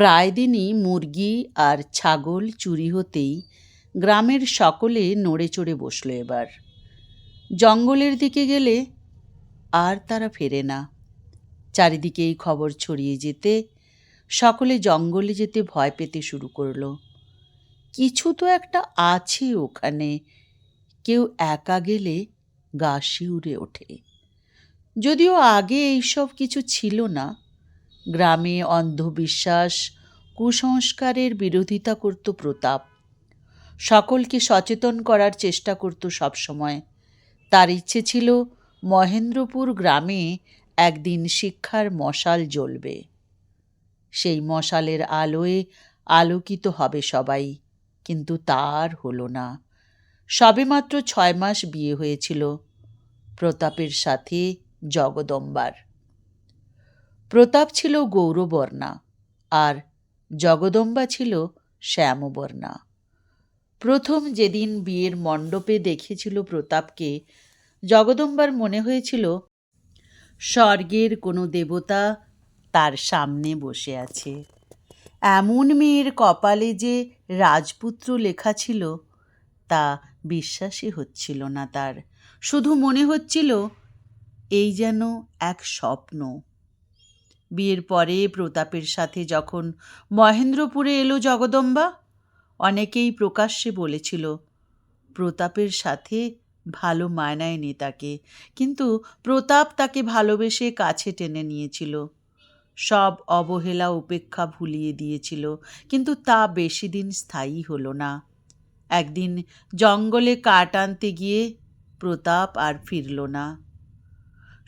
প্রায় দিনই মুরগি আর ছাগল চুরি হতেই গ্রামের সকলে নড়ে চড়ে বসল এবার। জঙ্গলের দিকে গেলে আর তারা ফেরে না। চারিদিকে এই খবর ছড়িয়ে যেতে সকলে জঙ্গলে যেতে ভয় পেতে শুরু করল। কিছু তো একটা আছে ওখানে। কেউ একা গেলে গা শিউরে ওঠে। যদিও আগে এইসব কিছু ছিল না গ্রামে অন্ধবিশ্বাস, কুসংস্কারের বিরোধিতা করত প্রতাপ। সকলকে সচেতন করার চেষ্টা করত সবসময়। তার ইচ্ছে ছিল মহেন্দ্রপুর গ্রামে একদিন শিক্ষার মশাল জ্বলবে। সেই মশালের আলোয় আলোকিত হবে সবাই, কিন্তু তার হলো না। সবেমাত্র ছয় মাস বিয়ে হয়েছিল। প্রতাপের সাথে জগদম্বার। প্রতাপ ছিল গৌরবর্ণা আর জগদম্বা ছিল শ্যামবর্ণা। প্রথম যেদিন বিয়ের মণ্ডপে দেখেছিল প্রতাপকে, জগদম্বার মনে হয়েছিল, স্বর্গের কোনো দেবতা তার সামনে বসে আছে। এমন মেয়ের কপালে যে রাজপুত্র লেখা ছিল, তা বিশ্বাসই হচ্ছিল না তার। শুধু মনে হচ্ছিল, এই যেন এক স্বপ্ন। বিয়ের পরে প্রতাপের সাথে যখন মহেন্দ্রপুরে এলো জগদম্বা, অনেকেই প্রকাশ্যে বলেছিল, প্রতাপের সাথে ভালো মানায়নি তাকে। কিন্তু প্রতাপ তাকে ভালোবেসে কাছে টেনে নিয়েছিল। সব অবহেলা উপেক্ষা ভুলিয়ে দিয়েছিল, কিন্তু তা বেশি দিন স্থায়ী হলো না। একদিন জঙ্গলে কাঠ আনতে গিয়ে প্রতাপ আর ফিরল না।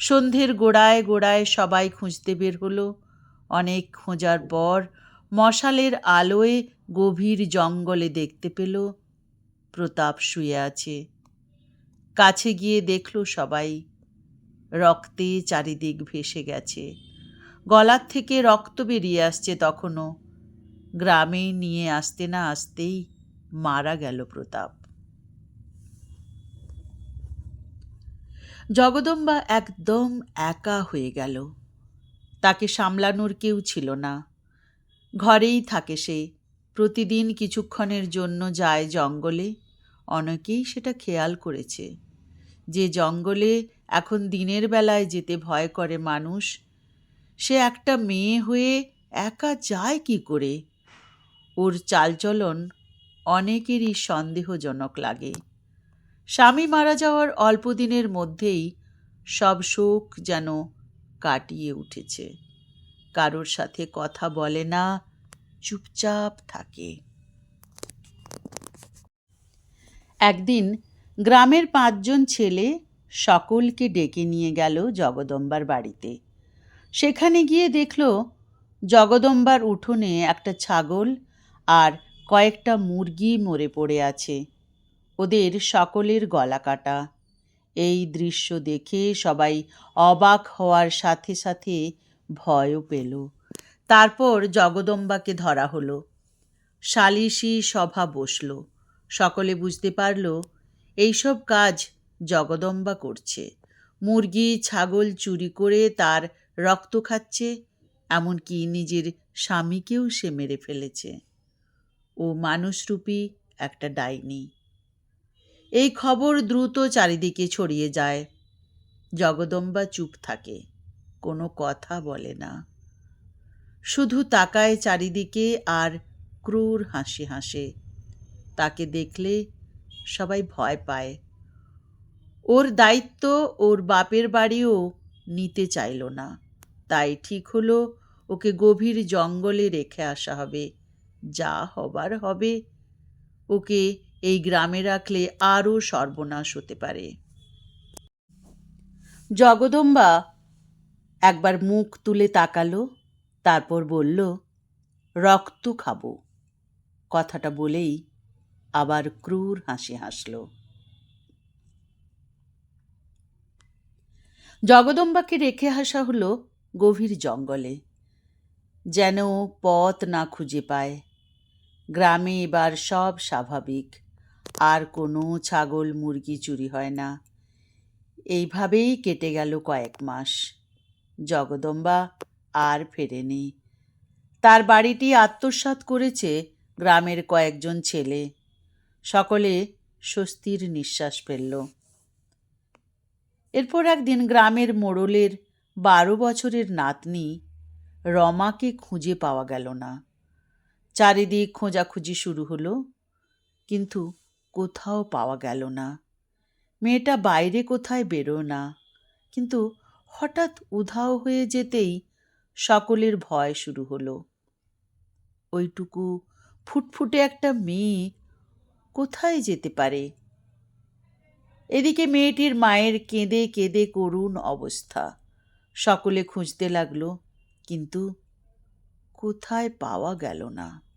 সন্ধ্যের গোড়ায় গোড়ায় সবাই খুঁজতে বের হলো। অনেক খোঁজার পর মশালের আলোয় গভীর জঙ্গলে দেখতে পেল। প্রতাপ শুয়ে আছে। কাছে গিয়ে দেখল সবাই। রক্তে চারিদিক ভেসে গেছে। গলার থেকে রক্ত বেরিয়ে আসছে তখনও। গ্রামে নিয়ে আসতে না আসতেই মারা গেল প্রতাপ। জগদম্বা একদম একা হয়ে গেল। তাকে সামলানোর কেউ ছিল না। ঘরেই থাকে সে। প্রতিদিন কিছুক্ষণের জন্য যায় জঙ্গলে। অনেকেই সেটা খেয়াল করেছে। যে জঙ্গলে এখন দিনের বেলায় যেতে ভয় করে মানুষ, সে একটা মেয়ে হয়ে একা যায় কি করে? ওর চালচলন অনেকেরই সন্দেহজনক লাগে। স্বামী মারা যাওয়ার অল্প দিনের মধ্যেই সব শোক যেন কাটিয়ে উঠেছে। কারোর সাথে কথা বলে না, চুপচাপ থাকে। একদিন গ্রামের পাঁচজন ছেলে সকলকে ডেকে নিয়ে গেল জগদম্বার বাড়িতে। সেখানে গিয়ে দেখল জগদম্বার উঠোনে একটা ছাগল আর কয়েকটা মুরগি মরে পড়ে আছে। ওদের সকলের গলা কাটা। এই দৃশ্য দেখে সবাই অবাক হওয়ার সাথে সাথে ভয়ও পেল। তারপর জগদম্বাকে ধরা হলো। সালিশি সভা বসল। সকলে বুঝতে পারল, এইসব কাজ জগদম্বা করছে। মুরগি, ছাগল চুরি করে তার রক্ত খাচ্ছে, এমনকি নিজের স্বামীকেও সে মেরে ফেলেছে। ও মানুষরূপী একটা ডাইনি। এই খবর দ্রুত চারিদিকে ছড়িয়ে যায়। জগদম্বা চুপ থাকে, কোনো কথা বলে না। শুধু তাকায় চারিদিকে আর ক্রূর হাসি হাসে। তাকে দেখলে সবাই ভয় পায়। ওর দায়িত্ব ওর বাপের বাড়িও নিতে চাইল না। তাই ঠিক হলো ওকে গভীর জঙ্গলে রেখে আসা হবে। যা হবার হবে, ওকে এই গ্রামে রাখলে আরও সর্বনাশ হতে পারে। জগদম্বা একবার মুখ তুলে তাকালো, তারপর বলল, রক্ত খাব। কথাটা বলেই আবার ক্রূর হাসি হাসল। জগদম্বাকে রেখে হাসা হলো গভীর জঙ্গলে। যেন পথ না খুঁজে পায়, গ্রামে এবার সব স্বাভাবিক। আর কোনো ছাগল মুরগি চুরি হয় না। এইভাবেই কেটে গেল কয়েক মাস। জগদম্বা আর ফেরেনি। তার বাড়িটি আত্মসাৎ করেছে গ্রামের কয়েকজন ছেলে। সকলে স্বস্তির নিঃশ্বাস ফেলল। এরপর একদিন গ্রামের মোড়লের বারো বছরের নাতনি রমাকে খুঁজে পাওয়া গেল না। চারিদিক খোঁজাখুঁজি শুরু হলো, কিন্তু কোথাও পাওয়া গেল না। মেয়েটা বাইরে কোথায় বেরো না। কিন্তু হঠাৎ উধাও হয়ে যেতেই সকলের ভয় শুরু হলো। ওইটুকু ফুটফুটে একটা মেয়ে কোথায় যেতে পারে? এদিকে মেয়েটির মায়ের কেঁদে কেঁদে করুণ অবস্থা। সকলে খুঁজতে লাগল, কিন্তু কোথায় পাওয়া গেল না।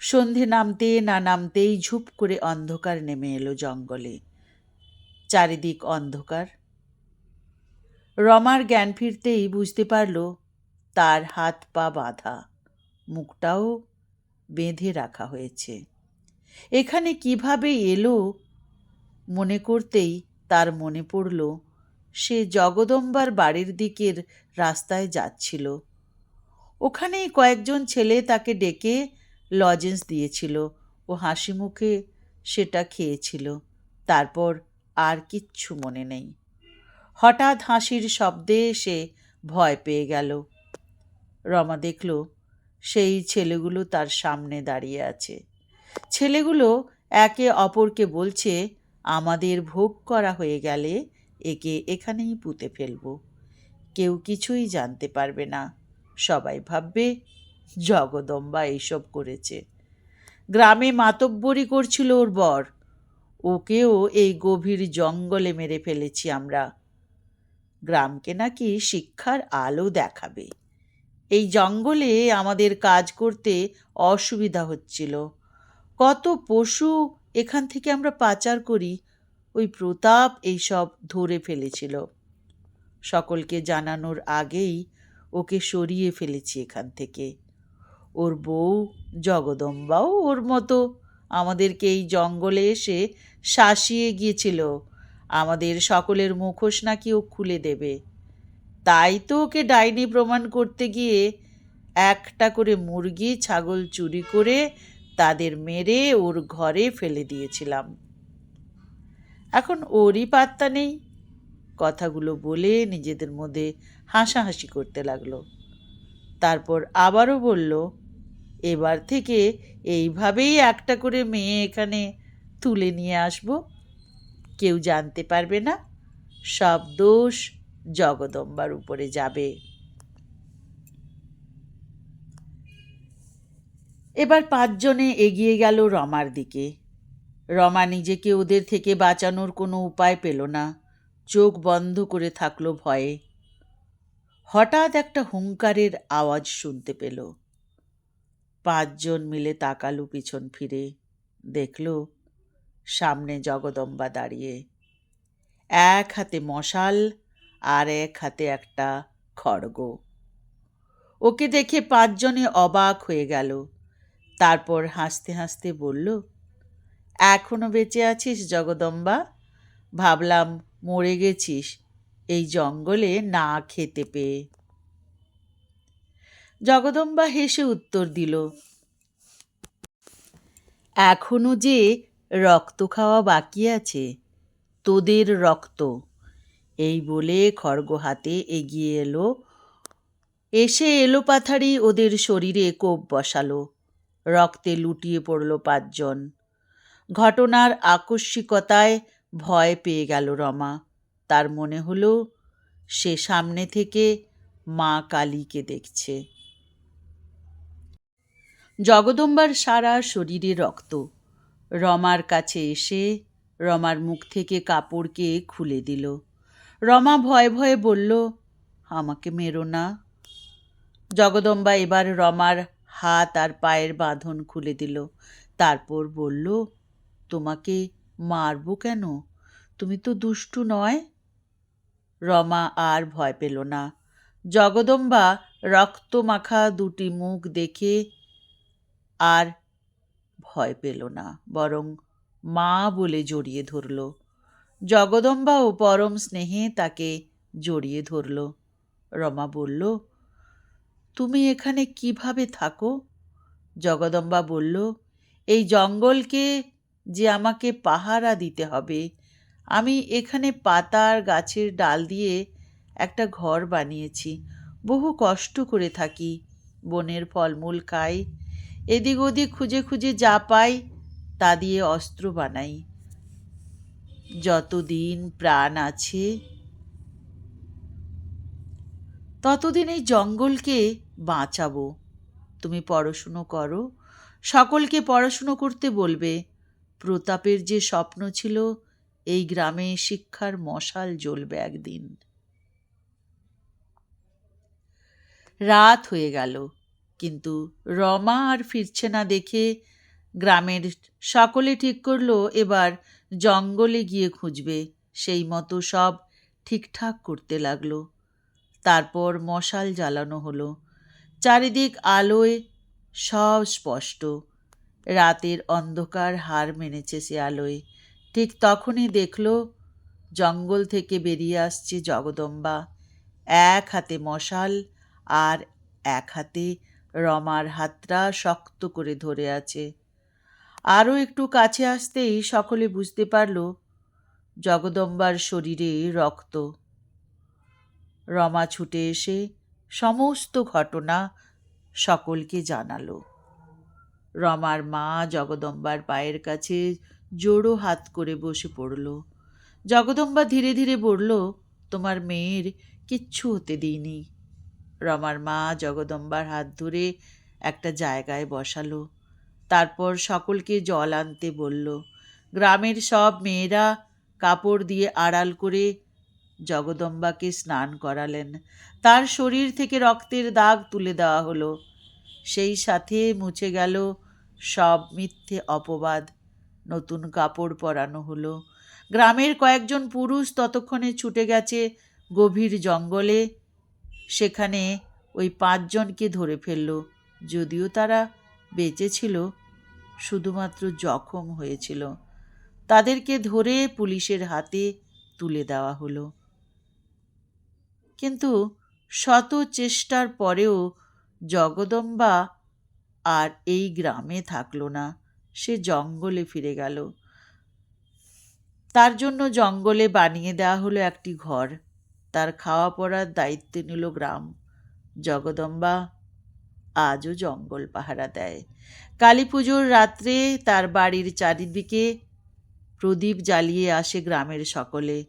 সন্ধে নামতে না নামতেই ঝুপ করে অন্ধকার নেমে এলো জঙ্গলে। চারিদিক অন্ধকার। রমার জ্ঞান ফিরতেই বুঝতে পারল, তার হাত পা বাঁধা, মুখটাও বেঁধে রাখা হয়েছে। এখানে কীভাবে এলো মনে করতেই তার মনে পড়ল, সে জগদম্বার বাড়ির দিকের রাস্তায় যাচ্ছিল। ওখানেই কয়েকজন ছেলে তাকে ডেকে লজেন্স দিয়েছিল। ও হাসি মুখে সেটা খেয়েছিল। তারপর আর কিচ্ছু মনে নেই। হঠাৎ হাসির শব্দে সে ভয় পেয়ে গেল। রমা দেখল সেই ছেলেগুলো তার সামনে দাঁড়িয়ে আছে। ছেলেগুলো একে অপরকে বলছে, আমাদের ভোগ করা হয়ে গেলে একে এখানেই পুঁতে ফেলব। কেউ কিছুই জানতে পারবে না। সবাই ভাববে জগদম্বা এইসব করেছে। গ্রামে মাতব্বরি করছিল ওর বর। ওকেও এই গভীর জঙ্গলে মেরে ফেলেছি আমরা। গ্রামকে নাকি শিক্ষার আলো দেখাবে। এই জঙ্গলে আমাদের কাজ করতে অসুবিধা হচ্ছিল। কত পশু এখান থেকে আমরা পাচার করি, ওই প্রতাপ এইসব ধরে ফেলেছিল। সকলকে জানানোর আগেই ওকে সরিয়ে ফেলেছি এখান থেকে। ওর বউ জগদম্বাও ওর মতো। আমাদেরকে এই জঙ্গলে এসে শাসিয়ে গিয়েছিল। আমাদের সকলের মুখোশ নাকি ও খুলে দেবে। তাই তো ওকে ডাইনি প্রমাণ করতে গিয়ে একটা করে মুরগি, ছাগল চুরি করে তাদের মেরে ওর ঘরে ফেলে দিয়েছিলাম। এখন ওরই পাত্তা নেই। কথাগুলো বলে নিজেদের মধ্যে হাসাহাসি করতে লাগল। তারপর আবারও বলল, এবার থেকে এইভাবেই একটা করে মেয়ে এখানে তুলে নিয়ে আসব। কেউ জানতে পারবে না, সব দোষ জগদম্বার উপরে যাবে। এবার পাঁচজনে এগিয়ে গেল রমার দিকে। রমা নিজেকে ওদের থেকে বাঁচানোর কোনো উপায় পেল না। চোখ বন্ধ করে থাকল ভয়ে। হঠাৎ একটা হুঙ্কারের আওয়াজ শুনতে পেল। পাঁচজন মিলে তাকালো পিছন ফিরে। দেখল, সামনে জগদম্বা দাঁড়িয়ে। এক হাতে মশাল আর এক হাতে একটা খড়গ। ওকে দেখে পাঁচজনে অবাক হয়ে গেল। তারপর হাসতে হাসতে বলল, এখনও বেঁচে আছিস জগদম্বা? ভাবলাম মরে গেছিস। এই জঙ্গলে না খেতে পেয়ে। জগদম্বা হেসে উত্তর দিল, এখনও যে রক্ত খাওয়া বাকি আছে, তোদের রক্ত। এই বলে খড়গ হাতে এগিয়ে এলো, এসে এলো পাথারি ওদের শরীরে কোপ বসালো, রক্তে লুটিয়ে পড়ল পাঁচজন। ঘটনার আকস্মিকতায় ভয় পেয়ে গেল রমা। তার মনে হলো সে সামনে থেকে মা কালীকে দেখছে। জগদম্বার সারা শরীরে রক্ত। রমার কাছে এসে রমার মুখ থেকে কাপড়কে খুলে দিল। রমা ভয়ে ভয়ে বলল, আমাকে মেরো না। জগদম্বা এবার রমার হাত আর পায়ের বাঁধন খুলে দিল। তারপর বলল, তোমাকে মারবো কেন? তুমি তো দুষ্টু নয়। রমা আর ভয় পেল না। জগদম্বা রক্তমাখা দুটি মুখ দেখে আর ভয় পেল না, বরং মা বলে জড়িয়ে ধরল। জগদম্বাও পরম স্নেহে তাকে জড়িয়ে ধরল। রমা বলল, তুমি এখানে কীভাবে থাকো? জগদম্বা বলল, এই জঙ্গলকে যে আমাকে পাহারা দিতে হবে আমি এখানে পাতার গাছের ডাল দিয়ে একটা ঘর বানিয়েছি। বহু কষ্ট করে থাকি। বনের ফলমূল খাই। এদিক ওদিক খুঁজে খুঁজে যা পাই, তা দিয়ে অস্ত্র বানাই। যতদিন প্রাণ আছে, ততদিন এই জঙ্গলকে বাঁচাবো। তুমি পড়াশুনো করো। সকলকে পড়াশুনো করতে বলবে। প্রতাপের যে স্বপ্ন ছিল এই গ্রামে শিক্ষার মশাল জ্বলবে একদিন। রাত হয়ে গেল, কিন্তু রমা আর ফিরছে না দেখে গ্রামের সকলে ঠিক করল, এবার জঙ্গলে গিয়ে খুঁজবে, সেই মতো সব ঠিকঠাক করতে লাগল। তারপর মশাল জ্বালানো হলো, চারিদিক আলোয় সব স্পষ্ট রাতের অন্ধকার হার মেনেছে সে আলোয়। ঠিক তখনই দেখল, জঙ্গল থেকে বেরিয়ে আসছে জগদম্বা। এক হাতে মশাল আর এক হাতে রমার হাতটা শক্ত করে ধরে আছে। আরও একটু কাছে আসতেই সকলে বুঝতে পারল, জগদম্বার শরীরে রক্ত। রমা ছুটে এসে সমস্ত ঘটনা সকলকে জানালো। রমার মা জগদম্বার পায়ের কাছে জোড়ো হাত করে বসে পড়ল। জগদম্বা ধীরে ধীরে বলল, তোমার মেয়ের কিচ্ছু হতে দিইনি। রমার মা জগদম্বার হাত ধরে একটা জায়গায় বসালো। তারপর সকলকে জল আনতে বলল, গ্রামের সব মেয়েরা কাপড় দিয়ে আড়াল করে জগদম্বাকে স্নান করালেন। তার শরীর থেকে রক্তের দাগ তুলে দেওয়া হলো। সেই সাথে মুছে গেল সব মিথ্যে অপবাদ। নতুন কাপড় পরানো হলো। গ্রামের কয়েকজন পুরুষ ততক্ষণে ছুটে গেছে গভীর জঙ্গলে। সেখানে ওই পাঁচজনকে ধরে ফেলল, যদিও তারা বেঁচে ছিল, শুধুমাত্র জখম হয়েছিল। তাদেরকে ধরে পুলিশের হাতে তুলে দেওয়া হলো। কিন্তু শত চেষ্টার পরেও জগদম্বা আর এই গ্রামে থাকল না। সে জঙ্গলে ফিরে গেল। তার জন্য জঙ্গলে বানিয়ে দেওয়া হলো একটি ঘর। তার খাওয়া পড়ার দায়িত্ব নিল গ্রাম। জগদম্বা আজও জঙ্গল পাহারা দেয়। কালী পুজোর রাত্রে তার বাড়ির চারিদিকে প্রদীপ জ্বালিয়ে আসে গ্রামের সকলে।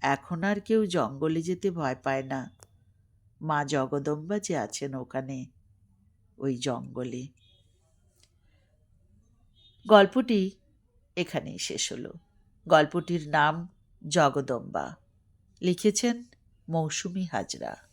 এখন আর কেউ জঙ্গলে যেতে ভয় পায় না। মা জগদম্বা যে আছেন ওখানে, ওই জঙ্গলে। গল্পটি এখানেই শেষ হলো। গল্পটির নাম জগদম্বা। লিখেছেন মৌসুমি হাজরা।